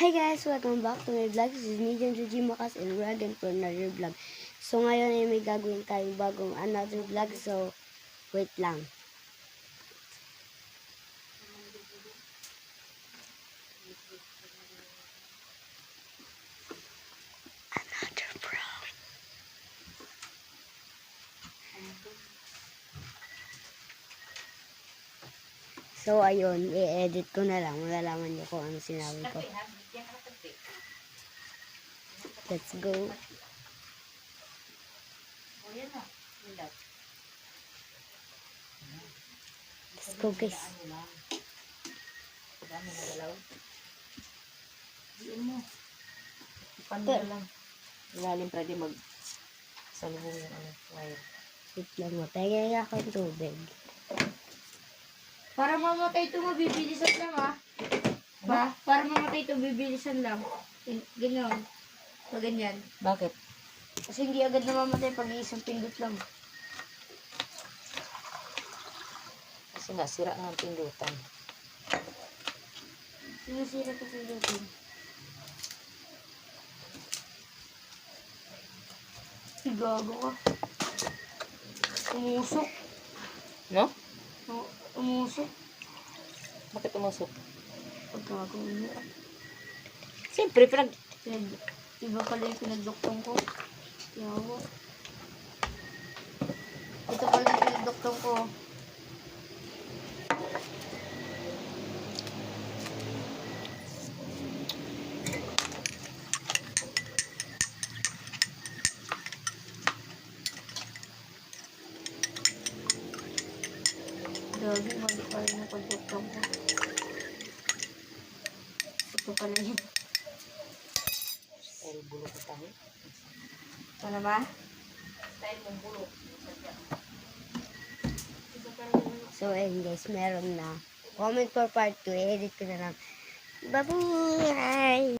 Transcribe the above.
Hi guys! Welcome back to my vlog. This is me, Jan G. Makas and we're again for another vlog. So ngayon ay may gagawin tayong bagong another vlog. So, wait lang. So, ayun, i-edit ko na lang. Malalaman niyo kung ano sinabi ko. Let's go. Let's go, guys. Pando na lang. Ilalim pwede mag salubong yung ano, wire. Wait lang mo. Tagay ako tubig. Para mamatay ito, mabibilisan lang ah. Ba? Para mamatay ito, bibilisan lang. Gan- Ganyan. Pa ganyan. Bakit? Kasi hindi agad namamatay pag isang pindot lang. Kasi nga, sira nga ang pindutan. Sinasira ito pindutin. Ay, Gago ka. Umusok. No? Umusok. Bakit umusok? Pag gagawin mo. Siyempre, pinag... Iba pala yung pinagdoktong ko. Yawa. Ito pala yung pinagdoktong ko. Gagi, mali pa rin yung pagdoktong ko. Ito pala yun. Style bulo ko tayo. Ano ba? Style mong bulo. So, ayun guys, meron na. Comment for part 2. Edit ko na lang. Bye-bye!